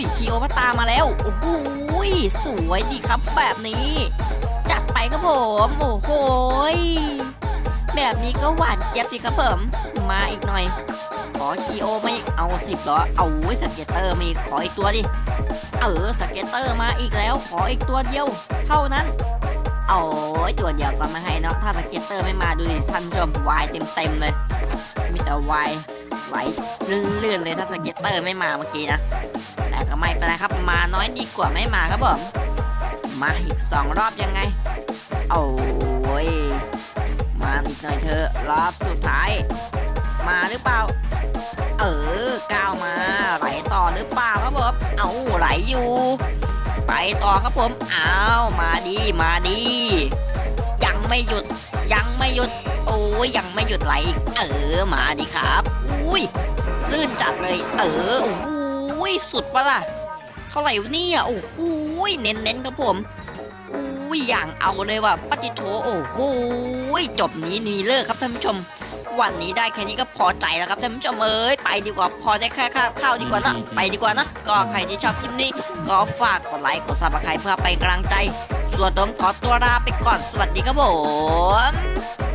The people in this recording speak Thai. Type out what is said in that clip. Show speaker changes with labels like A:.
A: ยคีโอพัตตามาแล้ว โอ้โหยสวยดีครับแบบนี้ จัดไปครับผม โอ้โหแบบนี้ก็หวานเจี๊ยบสิครับผมมาอีกหน่อย ขอคีโอมาอีกเอาสิบหรอเอาสเก็ตเตอร์มีขออีกตัวดิ เออสเก็ตเตอร์มาอีกแล้ว ขออีกตัวเดียว เท่านั้นโอ้ยตัวเดียวก็ไม่ให้เนาะถ้าสเก็ตเตอร์ไม่มาดูดิท่านผู้ชมวายเต็มๆเลย มีแต่วาย ไหลลื่นๆเลยถ้าสเก็ตเตอร์ไม่มาเมื่อกี้นะ แต่ก็ไม่เป็นไรครับ มาน้อยดีกว่าไม่มาครับผม มาอีกสองรอบยังไง โอ้ย มาอีกหน่อยเถอรอบสุดท้าย มาหรือเปล่า เออก้าวมาไหลต่อหรือเปล่าครับผม เอาไหลอยู่ ไปต่อครับผม เอามาดีมาดี ยังไม่หยุดยังไม่หยุด โอ้ยยังไม่หยุดไหลอีกเออมาดีครับ อุ้ยลื่นจัดเลย เออโอ้ยสุดปะล่ะเท่าไหร่วะเนี่ยโอ้โหเน้นเน้นๆครับผมอุ้ยอย่างเอาเลยว่ะปฏิโถโอ้โหจบนี้นีเลิกครับท่านผู้ชม วันนี้ได้แค่นี้ก็พอใจแล้วครับท่านผู้ชมเอ้ยไปดีกว่าพอได้แค่ค่าข้าวดีกว่านะไปดีกว่านะก็ใครที่ชอบคลิปนี้ก็ฝากกดไลค์กดซับสไครต์เพื่อเป็นกำลังใจ ส่วนผมขอตัวลาไปก่อนสวัสดีครับผม